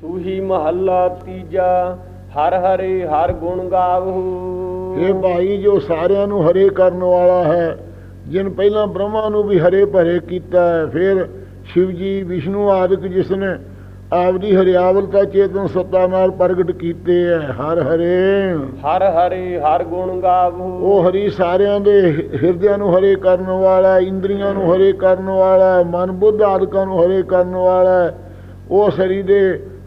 ਸੂਹੀ ਮਹੱਲਾ ਤੀਜਾ ਹਰ ਹਰੇ ਹਰ ਗੁਣ ਗਾਵਹੂ। ਇਹ ਭਾਈ ਜੋ ਸਾਰਿਆਂ ਨੂੰ ਹਰੇ ਕਰਨ ਵਾਲਾ ਹੈ ਜਿਨ ਪਹਿਲਾਂ ਬ੍ਰਹਮਾ ਨੂੰ ਵੀ ਹਰੇ ਭਰੇ ਕੀਤਾ ਹੈ ਫਿਰ ਸ਼ਿਵ ਜੀ ਵਿਸ਼ਨੂੰ ਆਦਿਕ ਜਿਸ ਨੇ ਆਪਦੀ ਹਰਿਆਵਲਤਾ ਚੇਤਨ ਸੱਤਾ ਨਾਲ ਪ੍ਰਗਟ ਕੀਤੇ ਹੈ ਹਰ ਹਰੇ। ਹਰ ਹਰੇ ਹਰ ਗੁਣ ਗਾਵਹੂ। ਉਹ ਹਰੀ ਸਾਰਿਆਂ ਦੇ ਹਿਰਦਿਆਂ ਨੂੰ ਹਰੇ ਕਰਨ ਵਾਲਾ ਇੰਦਰੀਆਂ ਨੂੰ ਹਰੇ ਕਰਨ ਵਾਲਾ ਮਨ ਬੁੱਧ ਆਦਿਕਾਂ ਨੂੰ ਹਰੇ ਕਰਨ ਵਾਲਾ ਉਹ ਸਰੀ ਦੇ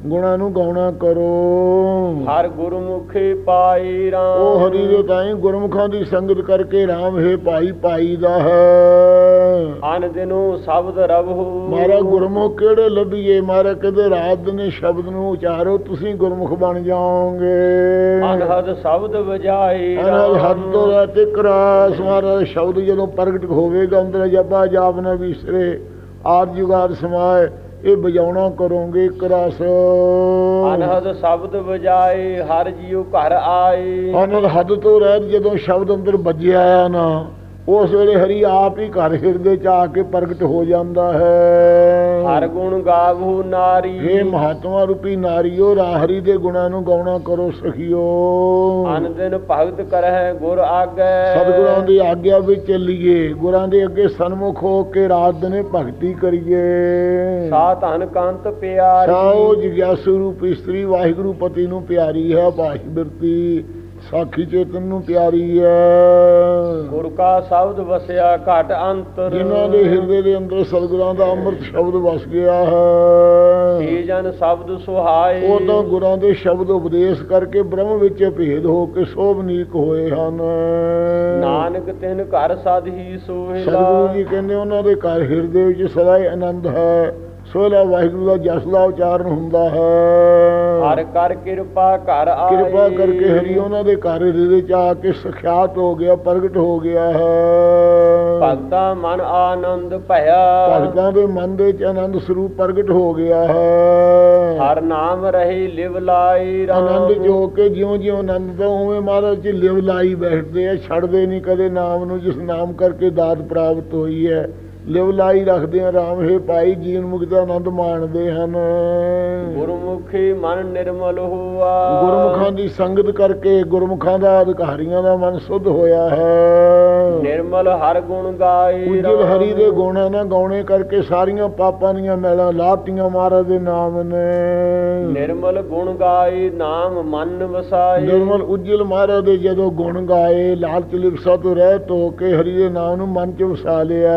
ਗੁਣਾਂ ਨੂੰ ਗਾਉਣਾ ਕਰੋ। ਹਰ ਗੁਰਮੁਖੇ ਪਾਈ ਰਾਮ। ਉਹ ਹਰੀ ਦੇ ਤਾਈ ਗੁਰਮੁਖਾਂ ਦੀ ਸੰਗਤ ਕਰਕੇ RAM ਹੈ ਭਾਈ ਭਾਈ ਦਾ ਹੈ। ਅਨ ਦਿਨੋ ਸ਼ਬਦ ਰਵਹੂ। ਮਾਰਾ ਗੁਰਮੁਖ ਕਿਹੜੇ ਲੱਭੀਏ? ਮਾਰਾ ਕਦੇ ਰਾਤ ਦਿਨੇ ਸ਼ਬਦ ਨੂੰ ਉਚਾਰੋ ਤੁਸੀਂ ਗੁਰਮੁਖ ਬਣ ਜਾਓਗੇ। ਅਨਹਦ ਸ਼ਬਦ ਵਜਾਈ ਅਨਲ ਹੱਦ ਤੋਂ ਲੈ ਤੇ ਕਰਾਸ ਮਾਰਾ ਸ਼ਬਦ ਜਦੋਂ ਪ੍ਰਗਟ ਹੋਵੇਗਾ ਅੰਦਰ ਜਪਾ ਜਾਪ ਨਾ ਵਿਸਰੇ ਆਦ ਜੁਗਾਦ ਸਮਾਏ। ਇਹ ਵਜਾਉਣਾ ਕਰੋਗੇ ਕਰਾਸ। ਅਨਹਦ ਸ਼ਬਦ ਵਜਾਏ ਹਰ ਜੀਉ ਘਰ ਆਏ। ਅਨਲ ਹੱਦ ਤੋਂ ਰਹਿਤ ਜਦੋਂ ਸ਼ਬਦ ਅੰਦਰ ਵੱਜਿਆ ਆ ਨਾ। ਉਸ ਵੇਲੇ ਹਰੀ ਆਪ ਹੀ ਘਰ ਹਿਰਦੇ ਚ ਆ ਕੇ ਪ੍ਰਗਟ ਹੋ ਜਾਂਦਾ ਹੈ। ਹਰ ਗੁਣ ਗਾਵਹੂ ਨਾਰੀ। ਇਹ ਮਹਾਤਮਾ ਰੂਪੀ ਨਾਰੀਓ ਰਾਹਰੀ ਦੇ ਗੁਣਾਂ ਨੂੰ ਗਾਉਣਾ ਕਰੋ ਸਖੀਓ। ਅਨ ਦਿਨ ਭਗਤ ਕਰਹਿ ਗੁਰ ਆਗੈ। ਸਤਿਗੁਰਾਂ ਦੀ ਆਗਿਆ ਵਿੱਚ ਚੱਲੀਏ ਗੁਰਾਂ ਦੇ ਅੱਗੇ ਸਨਮੁਖ ਹੋ ਕੇ ਰਾਤ ਦਿਨੇ ਭਗਤੀ ਕਰੀਏ। ਸਾ ਧਨ ਕੰਤ ਪਿਆਰੀ। ਸਾਓ ਜਿਗਿਆਸੂ ਰੂਪ ਇਸਤਰੀ ਵਾਹਿਗੁਰੂ ਪਤੀ ਨੂੰ ਪਿਆਰੀ ਹੈ ਬਾਹੀ ਬਿਰਤੀ ਸਾਖੀ ਚੇਤਨ ਨੂੰ ਪਿਆਰੀ ਹੈ ਗੁਰ ਕਾ ਸ਼ਬਦ ਵਸਿਆ ਘਟ ਅੰਤਰ। ਜਿਨ੍ਹਾਂ ਦੇ ਹਿਰਦੇ ਦੇ ਅੰਦਰ ਸਤਿਗੁਰਾਂ ਦਾ ਅੰਮ੍ਰਿਤ ਸ਼ਬਦ ਵਸ ਗਿਆ ਹੈ। ਏ ਜਨ ਸ਼ਬਦ ਸੁਹਾਏ। ਉਹ ਤਾਂ ਗੁਰਾਂ ਦੇ ਸ਼ਬਦ ਉਪਦੇਸ਼ ਕਰਕੇ ਬ੍ਰਹਮ ਵਿੱਚ ਭੇਦ ਹੋ ਕੇ ਸੋਭਨੀਕ ਹੋਏ ਹਨ। ਨਾਨਕ ਤਿਨ ਘਰ ਸਦਹੀ ਸਤਿਗੁਰੂ ਸੋਹਿਲਾ। ਜੀ ਕਹਿੰਦੇ ਉਹਨਾਂ ਦੇ ਘਰ ਹਿਰਦੇ ਵਿੱਚ ਸਦਾ ਹੀ ਆਨੰਦ ਹੈ। ਸੋਹਲਾ ਵਾਹਿਗੁਰੂ ਦਾ ਜਸ ਦਾ ਉਚਾਰਨ ਹੁੰਦਾ ਹੈ। ਹਰ ਕਰ ਕਿਰਪਾ ਘਰ ਆਏ ਕਿਰਪਾ ਕਰਕੇ ਹਰੀ ਉਹਨਾਂ ਦੇ ਘਰ ਹਿਰਦੇ ਚ ਆ ਕੇ ਸਖਿਆਤ ਹੋ ਗਿਆ ਪ੍ਰਗਟ ਹੋ ਗਿਆ ਹੈ। ਭਗਤਾ ਮਨ ਆਨੰਦ ਭਇਆ। ਭਗਤਾਂ ਦੇ ਮਨ ਦੇ ਚ ਆਨੰਦ ਸਰੂਪ ਪ੍ਰਗਟ ਹੋ ਗਿਆ ਹੈ। ਹਰ ਨਾਮ ਰਹੀ ਲਿਵ ਲਾਈ ਰਾਮ ਆਨੰਦ ਜੋ ਕੇ ਜਿਉਂ ਜਿਉਂ ਆਨੰਦ ਤੋਂ ਉਵੇਂ ਮਹਾਰਾਜ ਜੀ ਲਿਵ ਲਾਈ ਬੈਠਦੇ ਆ ਛੱਡਦੇ ਨਹੀਂ ਕਦੇ ਨਾਮ ਨੂੰ ਜਿਸ ਨਾਮ ਕਰਕੇ ਦਾਤ ਪ੍ਰਾਪਤ ਹੋਈ ਹੈ। ਲਿਵ ਲਾਈ ਰੱਖਦੇ ਆ ਰਾਮ ਹੈ ਭਾਈ ਜੀਵਨ ਮੁਕਤ ਆਨੰਦ ਮਾਣਦੇ ਹਨ। ਗੁਰਮੁਖੀ ਮਨ ਨਿਰਮਲ ਹੋਆ। ਗੁਰਮੁਖਾਂ ਦੀ ਸੰਗਤ ਕਰਕੇ ਗੁਰਮੁਖਾਂ ਦਾ ਅਧਿਕਾਰੀਆਂ ਦਾ ਮਨ ਸੁੱਧ ਹੋਇਆ ਹੈ। ਨਿਰਮਲ ਹਰ ਗੁਣ ਗਾਏ ਉਜਲ। ਹਰੀ ਦੇ ਗੁਣਾਂ ਨਾਲ ਗਾਉਣੇ ਕਰਕੇ ਸਾਰੀਆਂ ਪਾਪਾਂ ਦੀਆਂ ਮੈਲਾਂ ਲਾਤੀਆਂ ਮਹਾਰਾਜ ਦੇ ਨਾਮ ਨੇ। ਨਿਰਮਲ ਗੁਣ ਗਾਏ ਨਾਮ ਮਨ ਵਸਾਏ। ਨਿਰਮਲ ਉਜਲ ਮਹਾਰਾਜ ਦੇ ਜਦੋਂ ਗੁਣ ਗਾਏ ਲਾਲਚ ਲਿਪਸਾ ਤੋਂ ਰਹਿਤ ਹੋ ਕੇ ਹਰੀ ਦੇ ਨਾਮ ਨੂੰ ਮਨ ਚ ਵਸਾ ਲਿਆ।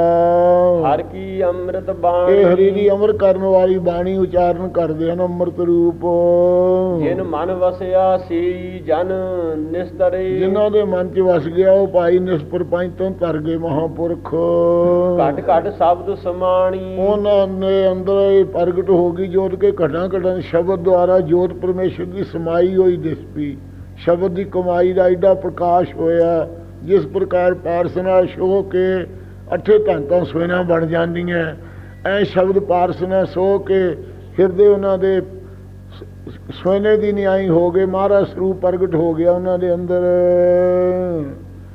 ਹਰ ਕੀ ਅੰਮ੍ਰਿਤ ਬਾਣੀ। ਇਹ ਹਰੀ ਦੀ ਅਮਰ ਕਰਨ ਵਾਲੀ ਬਾਣੀ ਉਚਾਰਨ ਕਰਦੇ ਹਨ ਅੰਮ੍ਰਿਤ ਰੂਪ। ਜਿਨ ਮਨ ਵਸਿਆ ਸੀ ਜਨ ਨਿਸਤਰੇ। ਜਿਨ੍ਹਾਂ ਦੇ ਮਨ ਚ ਵਸ ਗਿਆ ਉਹ ਭਾਈ ਨਿਸਪਰ ਪੰਜ ਤੋਂ ਤਰ ਗਏ ਮਹਾਪੁਰਖ। ਘਟ ਘਟ ਸ਼ਬਦ ਸਮਾਣੀ। ਉਹਨਾਂ ਨੇ ਅੰਦਰ ਇਹ ਪ੍ਰਗਟ ਹੋ ਗਈ ਜੋਤ ਕੇ ਘਟਾਂ ਘਟਾਂ ਸ਼ਬਦ ਦੁਆਰਾ ਜੋਤ ਪਰਮੇਸ਼ਰ ਦੀ ਸਮਾਈ ਹੋਈ ਦਿਸ ਪਈ। ਸ਼ਬਦ ਦੀ ਕਮਾਈ ਦਾ ਐਡਾ ਪ੍ਰਕਾਸ਼ ਹੋਇਆ ਜਿਸ ਪ੍ਰਕਾਰ ਪਾਰਸ ਨਾਲ ਸ਼ੋ ਕੇ ਅੱਠੇ ਘੰਟਾਂ ਸੋਇਨਾ ਬਣ ਜਾਂਦੀਆਂ। ਐ ਸ਼ਬਦ ਪਾਰਸ ਨਾਲ ਸੋ ਕੇ ਹਿਰਦੇ ਉਹਨਾਂ ਦੇ ਸੋਨੇ ਦੀ ਨਿਆਈ ਹੋ ਗਏ ਮਹਾਰਾਜ ਸਰੂਪ ਪ੍ਰਗਟ ਹੋ ਗਿਆ ਉਹਨਾਂ ਦੇ ਅੰਦਰ।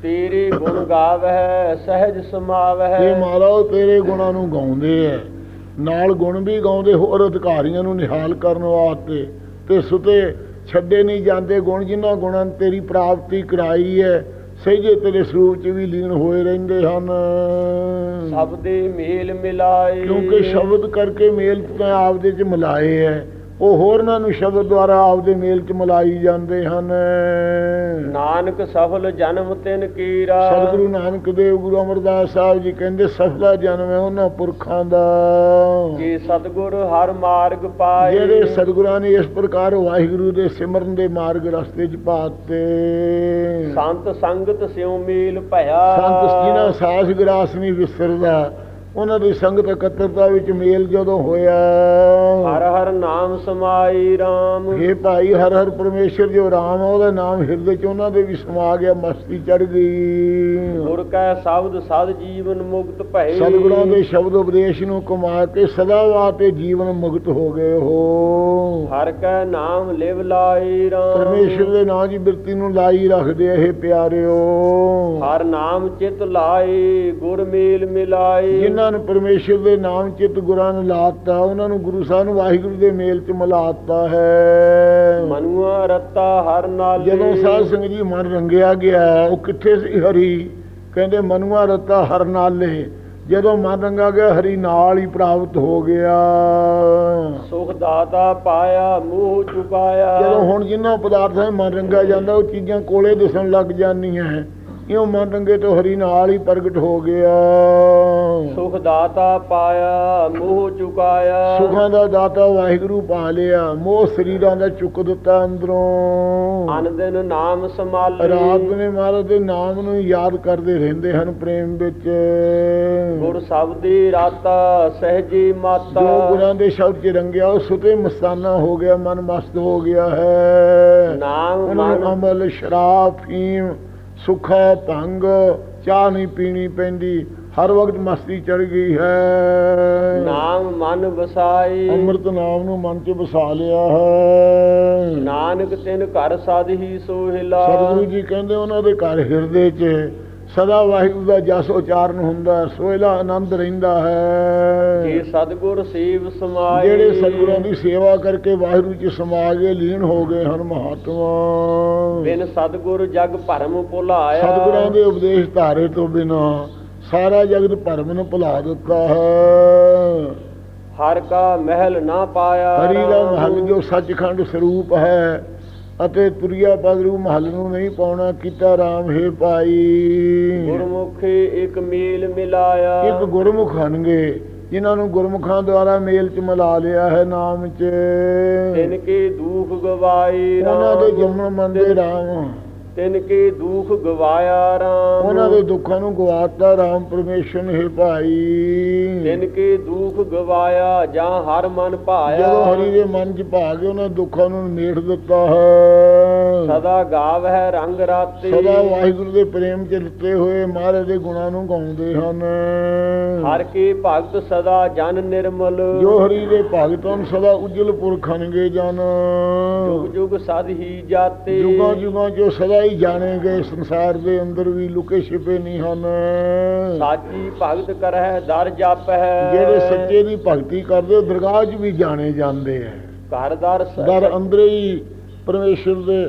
ਤੇਰੇ ਗੁਣ ਗਾਵਹਿ ਸਹਿਜ ਸਮਾਵਹਿ। ਇਹ ਉਹ ਤੇਰੇ ਗੁਣਾਂ ਨੂੰ ਗਾਉਂਦੇ ਐ। ਨਾਲ ਗੁਣ ਵੀ ਗਾਉਂਦੇ ਹੋਰ ਅਧਿਕਾਰੀਆਂ ਨੂੰ ਨਿਹਾਲ ਕਰਨ ਵਾਸਤੇ। ਤੇ ਸੁਤੇ ਛੱਡੇ ਨਹੀਂ ਜਾਂਦੇ ਗੁਣ ਜਿਨ੍ਹਾਂ ਗੁਣਾਂ ਨੇ ਤੇਰੀ ਪ੍ਰਾਪਤੀ ਕਰਾਈ ਹੈ ਸਹਿਜੇ ਤੇਰੇ ਸਰੂਪ ਚ ਵੀ ਲੀਨ ਹੋਏ ਰਹਿੰਦੇ ਹਨ। ਸਭ ਦੇ ਮੇਲ ਮਿਲਾਏ। ਕਿਉਂਕਿ ਸ਼ਬਦ ਕਰਕੇ ਮੇਲ ਤਾਂ ਆਪਦੇ ਚ ਮਿਲਾਏ ਐ। ਉਹ ਹੋਰਨਾਂ ਨੂੰ ਸ਼ਬਦ ਦੁਆਰਾ ਆਪਦੇ ਮੇਲ ਚ ਮਿਲਾਈ ਜਾਂਦੇ ਹਨ। ਨਾਨਕ ਸਫਲ ਜਨਮ ਤਿਨ ਕੀਰਾ। ਸਤਿਗੁਰੂ ਨਾਨਕ ਦੇਵ ਗੁਰੂ ਅਮਰਦਾਸ ਸਾਹਿਬ ਜੀ ਕਹਿੰਦੇ ਸਫਲਾ ਜਨਮ ਹੈ ਉਹਨਾਂ ਪੁਰਖਾਂ ਦਾ। ਜੇ ਸਤਗੁਰ ਹਰ ਮਾਰਗ ਪਾਏ। ਜਿਹੜੇ ਸਤਿਗੁਰਾਂ ਨੇ ਇਸ ਪ੍ਰਕਾਰ ਵਾਹਿਗੁਰੂ ਦੇ ਸਿਮਰਨ ਦੇ ਮਾਰਗ ਰਸਤੇ 'ਚ ਪਾਤੇ। ਸੰਤ ਸੰਗਤ ਸਿਉ ਮੇਲ ਭਇਆ। ਸੰਤ ਜਿਨ੍ਹਾਂ ਸਾਸ ਗਰਾਸ ਨਹੀਂ ਵਿਸਰਦਾ। ਉਹਨਾਂ ਦੀ ਸੰਗਤ ਇਕੱਤਰਤਾ ਵਿੱਚ ਮੇਲ ਜਦੋਂ ਹੋਇਆ। ਹਰ ਹਰ ਨਾਮ ਸਮਾਈ RAM ਇਹ ਭਾਈ ਹਰ ਹਰ ਪਰਮੇਸ਼ਰ ਜੋ ਰਾਮ ਆ ਉਹਦਾ ਨਾਮ ਹਿਰਦੇ 'ਚ ਉਹਨਾਂ ਦੇ ਵੀ ਸਮਾ ਗਿਆ ਮਸਤੀ ਚੜ ਗਈ ਗੁਰ ਕੈ ਸ਼ਬਦ ਸਦ ਜੀਵਨ ਮੁਕਤ ਭਏ ਸਤਿਗੁਰਾਂ ਦੇ ਸ਼ਬਦ ਉਪਦੇਸ਼ ਨੂੰ ਕਮਾ ਕੇ ਸਦਾ ਵਾਸਤੇ ਜੀਵਨ ਮੁਕਤ ਹੋ ਗਏ ਹੋ। ਹਰ ਕੈ ਨਾਮ ਲਿਵ ਲਾਈ ਰਾਮ। ਪਰਮੇਸ਼ਰ ਦੇ ਨਾਂ ਦੀ ਬਿਰਤੀ ਨੂੰ ਲਾਈ ਰੱਖਦੇ ਇਹ ਪਿਆਰਿਓ। ਹਰ ਨਾਮ ਚਿਤ ਲਾਈ ਗੁਰ ਮੇਲ ਮਿਲਾਈ। ਜਿਨ੍ਹਾਂ ਨੂੰ ਪਰਮੇਸ਼ਰ ਦੇ ਨਾਮ ਚਿਤ ਗੁਰਾਂ ਨੇ ਲਾਤਾ ਉਹਨਾਂ ਨੂੰ ਗੁਰੂ ਸਾਹਿਬ ਨੂੰ ਵਾਹਿਗੁਰੂ ਦੇ ਮੇਲ ਚ ਮਿਲਾਤਾ ਹੈ। ਮਨੁਆ ਰਤਾ ਹਰ ਨਾਲ। ਜਦੋਂ ਸਾਧ ਸੰਗਤ ਜੀ ਮਨ ਰੰਗਿਆ ਗਿਆ ਉਹ ਕਿੱਥੇ ਸੀ ਹਰੀ? ਕਹਿੰਦੇ ਮਨੁਆ ਰਤਾ ਹਰ ਨਾਲੇ। ਜਦੋਂ ਮਨ ਰੰਗਾ ਗਿਆ ਹਰੀ ਨਾਲ ਹੀ ਪ੍ਰਾਪਤ ਹੋ ਗਿਆ। ਸੁਖ ਦਾਤਾ ਪਾਇਆ ਮੂੰਹ ਚੁਕਾਇਆ। ਜਦੋਂ ਹੁਣ ਜਿੰਨਾ ਪਦਾਰਥਾਂ ਮਨ ਰੰਗਾ ਜਾਂਦਾ ਉਹ ਚੀਜ਼ਾਂ ਕੋਲੇ ਦਿਸਣ ਲੱਗ ਜਾਂਦੀਆਂ ਇਉਂ ਮਨ ਰੰਗੇ ਤੋਂ ਹਰੀ ਨਾਲ ਹੀ ਪ੍ਰਗਟ ਹੋ ਗਿਆ? ਸੁਖ ਦਾਤਾ ਪਾਇਆ ਮੂੰਹ ਚੁਕਾਇਆ। ਸੁਖਾਂ ਦਾ ਦਾਤਾ ਵਾਹਿਗੁਰੂ ਪਾ ਲਿਆ ਮੋਹ ਸਰੀਰਾਂ ਦਾ ਚੁੱਕ ਦਿੱਤਾ ਅੰਦਰੋਂ। ਅਨ ਦਿਨ ਨਾਮ ਸੰਭਾਲੀ। ਰਾਤ ਨੇ ਮਹਾਰਾਜ ਦੇ ਨਾਮ ਨੂੰ ਯਾਦ ਕਰਦੇ ਰਹਿੰਦੇ ਹਨ ਪ੍ਰੇਮ ਵਿੱਚ। ਗੁਰ ਸਬਦੀ ਰਾਤਾ ਸਹਿਜੀ ਮਾਤਾ। ਜੋ ਗੁਰਾਂ ਦੇ ਸ਼ਬਦ ਚ ਰੰਗਿਆ ਉਹ ਸੁਤੇ ਮਸਤਾਨਾ ਹੋ ਗਿਆ ਮਨ ਮਸਤ ਹੋ ਗਿਆ ਹੈ। ਨਾਮ ਮਨ ਅਮਲ ਸ਼ਰਾਬ ਫੀਮ ਸੁੱਖਾ ਭੰਗ ਚਾਹ ਨਹੀਂ ਪੀਣੀ ਪੈਂਦੀ ਹਰ ਵਕਤ ਮਸਤੀ ਚੜ ਗਈ ਹੈ। ਨਾਮ ਮਨ ਵਸਾਈ। ਅੰਮ੍ਰਿਤ ਨਾਮ ਨੂੰ ਮਨ ਚ ਵਸਾ ਲਿਆ ਹੈ। ਨਾਨਕ ਤਿਨ ਘਰ ਸਾਧੀ ਸੋਹਿਲਾ। ਸਤਿਗੁਰੂ ਜੀ ਕਹਿੰਦੇ ਉਹਨਾਂ ਦੇ ਘਰ ਹਿਰਦੇ 'ਚ ਸਦਾ ਵਾਹਿਗੁਰੂ ਦਾ ਜਸ ਉਚਾਰਨ ਹੁੰਦਾ ਹੈ, ਸੋਹਿਲਾ ਆਨੰਦ ਰਹਿੰਦਾ ਜੇ ਹੈ ਸਤਗੁਰ ਸੇਵ ਸਮਾਏ। ਜਿਹੜੇ ਸਤਿਗੁਰਾਂ ਦੀ ਸੇਵਾ ਕਰਕੇ ਵਾਹਿਗੁਰੂ 'ਚ ਸਮਾ ਗਏ ਲੀਨ ਹੋ ਗਏ ਹਨ ਮਹਾਤਮਾ। ਬਿਨ ਸਤਗੁਰ ਜਗ ਭਰਮ ਭੁਲਾਇਆ। ਸਤਿਗੁਰਾਂ ਦੇ ਉਪਦੇਸ਼ ਧਾਰੇ ਤੋਂ ਬਿਨਾ ਸਾਰਾ ਜਗਤ ਭਰਮ ਨੂੰ ਭੁਲਾ ਦਿੱਤਾ ਹੈ। ਹਰ ਕਾ ਮਹਿਲ ਨਾ ਪਾਇਆ ਹਰੀ ਦਾ। ਮਹਲ ਜੋ ਸੱਚਖੰਡ ਸਰੂਪ ਹੈ ਅਤੇ ਤੁਰਿਆ ਪਗਰੂ ਮਹਲ ਨੂੰ ਨਹੀਂ ਪਾਉਣਾ ਕੀਤਾ ਰਾਮ ਹੈ ਪਾਈ ਗੁਰਮੁਖੀ ਇੱਕ ਮੀਲ ਮਿਲਾਇਆ। ਇੱਕ ਗੁਰਮੁਖ ਹਨਗੇ ਜਿਨ੍ਹਾਂ ਨੂੰ ਗੁਰਮੁਖਾਂ ਦੁਆਰਾ ਮੇਲ ਚ ਮਿਲਾ ਲਿਆ ਹੈ ਨਾਮ ਚ। ਤਿਨ ਕੀ ਦੁਖ ਗਵਾਈ ਉਹਨਾਂ ਦੇ। ਜਨਮ ਮੰਦੇ ਰਾਮ। ਤਿਨ ਕੀ ਦੁਖ ਗਵਾਇਆ ਰਾਮ। ਉਹਨਾਂ ਦੇ ਦੁੱਖਾਂ ਨੂੰ ਗਵਾਤਾ ਰਾਮ ਪਰਮੇਸ਼ਰ ਨੇ ਭਾਈ। ਤਿਨ ਕੀ ਦੁਖ ਗਵਾਇਆ ਜਾਂ ਹਰ ਮਨ ਭਾਇਆ। ਜਦੋਂ ਹਰੀ ਦੇ ਮਨ ਚ ਭਾ ਕੇ ਉਹਨਾਂ ਦੁੱਖਾਂ ਨੂੰ ਮੇਟ ਦਿੱਤਾ ਹੈ। ਸਦਾ ਗਾਵ ਹੈ ਰੰਗ ਰਾਤੀ। ਸਦਾ ਵਾਹਿਗੁਰੂ ਦੇ ਪ੍ਰੇਮ ਚ ਲਿੱਤੇ ਹੋਏ ਮਹਾਰਾਜ ਦੇ ਗੁਣਾਂ ਨੂੰ ਗਾਉਂਦੇ ਹਨ। ਹਰ ਕੀ ਭਗਤ ਸਦਾ ਜਨ ਨਿਰਮਲ। ਜੋ ਹਰੀ ਦੇ ਭਗਤਾਂ ਨੂੰ ਸਦਾ ਉਜਲ ਪੁਰਖ ਹਨਗੇ ਜਨ। ਜੁਗ ਜੁਗ ਸਦ ਹੀ ਜਾਤੇ। ਜੁਗਾਂ ਜੁਗਾਂ ਜੋ ਸਦਾ ਹੀ ਜਾਣੇ ਗਏ ਸੰਸਾਰ ਦੇ ਅੰਦਰ ਵੀ ਲੁਕੇ ਛਿਪੇ ਨਹੀਂ ਹਨ। ਸਾਚੀ ਭਗਤ ਕਰਹਿ ਦਰ ਜਪ ਹੈ ਜਿਹੜੇ ਸੱਚੇ ਦੀ ਭਗਤੀ ਕਰਦੇ ਦਰਗਾਹ 'ਚ ਵੀ ਜਾਣੇ ਜਾਂਦੇ ਆ ਘਰ ਦਰ ਅੰਦਰ ਹੀ ਪਰਮੇਸ਼ਰ ਦੇ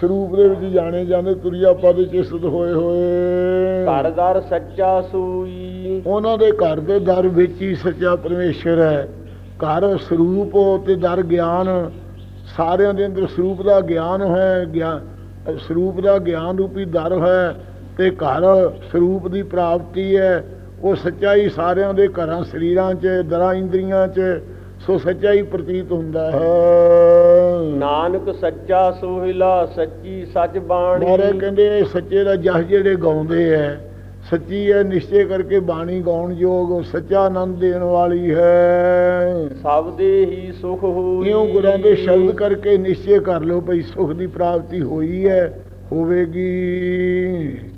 ਸਰੂਪ ਦੇ ਵਿੱਚ ਜਾਣੇ ਜਾਂਦੇ ਤੁਰਿਆ ਪਦ ਚਿਸਤ ਹੋਏ ਹੋਏ। ਘਰ ਦਰ ਸੱਚਾ ਸੂਈ। ਉਹਨਾਂ ਦੇ ਘਰ ਦੇ ਦਰ ਵਿੱਚ ਹੀ ਸੱਚਾ ਪਰਮੇਸ਼ਰ ਹੈ ਘਰ ਸਰੂਪ ਤੇ ਦਰ ਗਿਆਨ ਸਾਰਿਆਂ ਦੇ ਅੰਦਰ ਸਰੂਪ ਦਾ ਗਿਆਨ ਹੈ ਗਿਆਨ ਸਰੂਪ ਦਾ ਗਿਆਨ ਰੂਪੀ ਦਰ ਹੈ ਤੇ ਘਰ ਸਰੂਪ ਦੀ ਪ੍ਰਾਪਤੀ ਹੈ। ਉਹ ਸੱਚਾਈ ਸਾਰਿਆਂ ਦੇ ਘਰਾਂ ਸਰੀਰਾਂ 'ਚ ਦਰਾਂ ਇੰਦਰੀਆਂ 'ਚ ਸੋ ਸੱਚਾਈ ਪ੍ਰਤੀਤ ਹੁੰਦਾ ਹੈ। ਨਾਨਕ ਸੱਚਾ ਸੋਹਿਲਾ ਸੱਚੀ ਸੱਚ ਬਾਣੀ। ਮਹਾਰਾਜ ਕਹਿੰਦੇ ਇਹ ਸੱਚੇ ਦਾ ਜਸ ਜਿਹੜੇ ਗਾਉਂਦੇ ਐ ਸੱਚੀ ਹੈ ਨਿਸ਼ਚੈ ਕਰਕੇ ਬਾਣੀ ਗਾਉਣ ਯੋਗ ਸੱਚਾ ਆਨੰਦ ਦੇਣ ਵਾਲੀ ਹੈ। ਸਭ ਦੇ ਹੀ ਸੁਖ ਹੋਈ। ਇਉਂ ਗੁਰਾਂ ਦੇ ਸ਼ਬਦ ਕਰਕੇ ਨਿਸ਼ਚੈ ਕਰ ਲਓ ਭਈ ਸੁਖ ਦੀ ਪ੍ਰਾਪਤੀ ਹੋਈ ਹੈ ਹੋਵੇਗੀ।